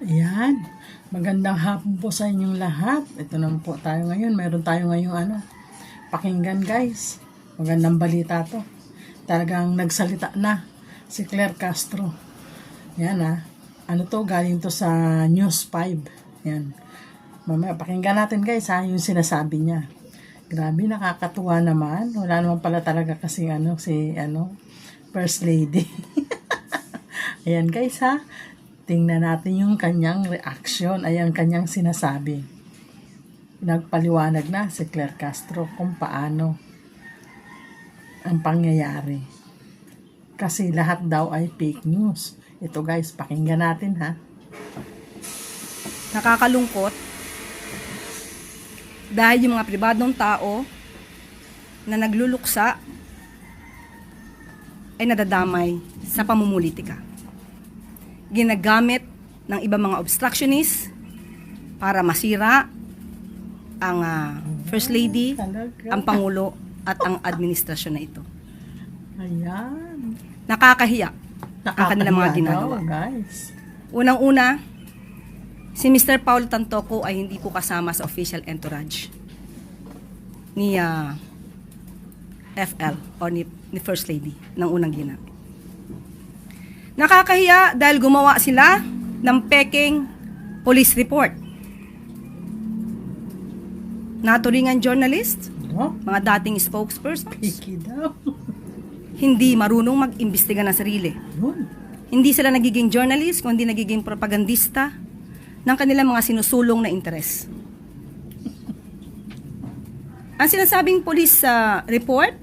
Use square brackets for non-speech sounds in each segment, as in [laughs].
Ayan. Magandang hapon po sa inyong lahat. Ito naman po tayo ngayon. Meron tayo ngayong ano, pakinggan guys. Magandang balita to. Talagang nagsalita na si Claire Castro. Yan ah. Ano to? Galing to sa News 5. Yan. Mamaya pakinggan natin guys ha, yung sinasabi niya. Grabe, nakakatuwa naman. Wala naman pala talaga kasi ano, si ano, First Lady. [laughs] Ayan guys ha. Tingnan natin yung kanyang reaction. Ayan kanyang sinasabi. Nagpaliwanag na si Claire Castro kung paano ang pangyayari. Kasi lahat daw ay fake news. Ito guys, pakinggan natin ha. nakakalungkot dahil yung mga pribadong tao na nagluluksa ay nadadamay sa pamumulitika. Ginagamit ng ibang mga obstructionists para masira ang ah, First Lady, Talaga. ang Pangulo at ang administrasyon na ito. Ayan. Nakakahiya ang kanilang mga Nakakahiya ginagawa. daw, guys. Unang-una, si Mr. Paul Tantoco ay hindi po kasama sa official entourage ni ah, FL o ni, ni First Lady ng unang gina. Nakakahiya dahil gumawa sila ng peking police report. Naturingan journalist, mga dating spokespersons, hindi marunong mag-imbestiga ng sarili. Yun. Hindi sila nagiging journalist, kundi nagiging propagandista ng kanilang mga sinusulong na interes. Ang sinasabing police sa report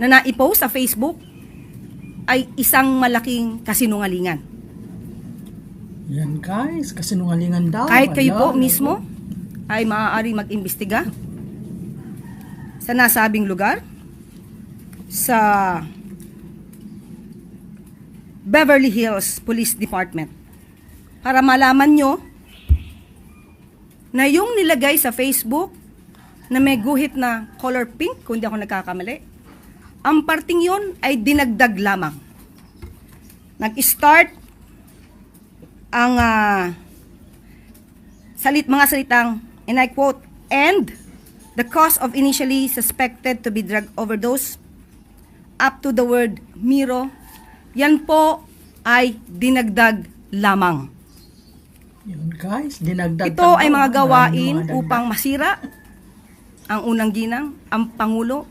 na naipost sa Facebook ay isang malaking kasinungalingan. Yan guys, kasinungalingan daw. Kahit kayo po mismo ay maaaring mag-imbestiga sa nasabing lugar sa Beverly Hills Police Department para malaman nyo na yung nilagay sa Facebook na may guhit na color pink, kung di ako nagkakamali, ang parting yon ay dinagdag lamang. Nag-start ang ah, salit mga salitang, and I quote, and the cause of initially suspected to be drug overdose up to the word Miro, yan po ay dinagdag lamang. Yun guys, dinagdag. Ito ay mga gawain mga upang masira ang unang ginang, ang Pangulo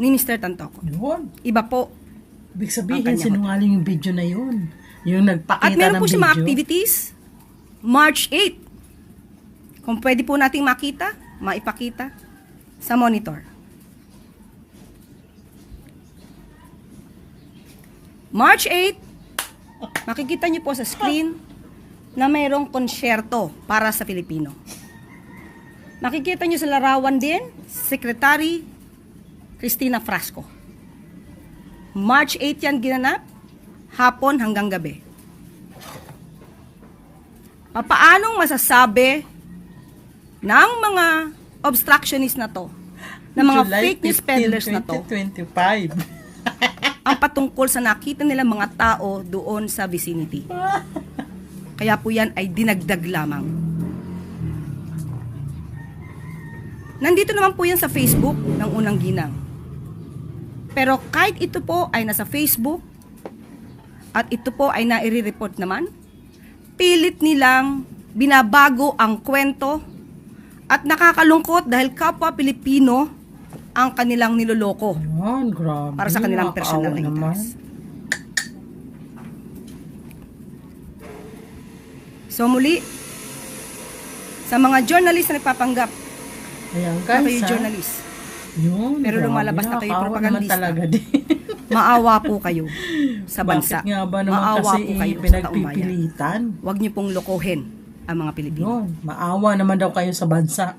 ni Mr. Tantoco. Yun. Iba po. Ibig sabihin, sinungaling yung video na yun. Yung nagpakita At meron ng po siya mga video. activities. March 8. Kung pwede po nating makita, maipakita sa monitor. March 8, makikita niyo po sa screen na mayroong konsyerto para sa Pilipino. Makikita niyo sa larawan din, Secretary Cristina Frasco. March 8 yan ginanap, hapon hanggang gabi. Papaanong masasabi ng mga obstructionist na to, ng mga July fake news 15, peddlers na to, 2025. [laughs] ang patungkol sa nakita nila mga tao doon sa vicinity. Kaya po yan ay dinagdag lamang. Nandito naman po yan sa Facebook ng unang ginang. Pero kahit ito po ay nasa Facebook at ito po ay nairi-report naman, pilit nilang binabago ang kwento at nakakalungkot dahil kapwa Pilipino ang kanilang niloloko Yan, grabe. para sa kanilang personal na interest. So muli, sa mga journalist na nagpapanggap Ayan guys, kayo ha? journalist, Yun, Pero lumalabas na kayo propagandista. talaga din. [laughs] Maawa po kayo sa bansa. Bakit nga ba naman Maawa kasi po kayo pinagpipilitan? Huwag niyo pong lokohin ang mga Pilipino. Yun, maawa naman daw kayo sa bansa.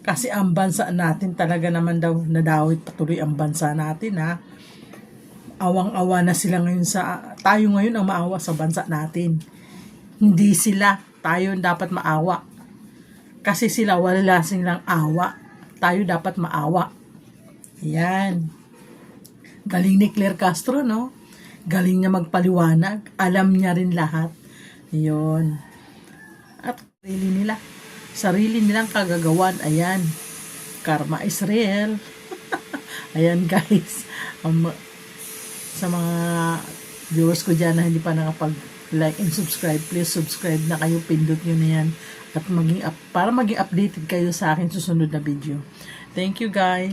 Kasi ang bansa natin talaga naman daw nadawit patuloy ang bansa natin ha. Awang-awa na sila ngayon sa, tayo ngayon ang maawa sa bansa natin. Hindi sila, tayo ang dapat maawa. Kasi sila wala silang awa. Tayo dapat maawa. Yan. Galing ni Claire Castro, no? Galing niya magpaliwanag. Alam niya rin lahat. Yun. At sarili nila. Sarili nilang kagagawan. Ayan. Karma is real. [laughs] Ayan guys. Um, sa mga viewers ko dyan na hindi pa nakapag like and subscribe, please subscribe na kayo, pindot nyo na yan. At maging up, para maging updated kayo sa akin susunod na video. Thank you guys.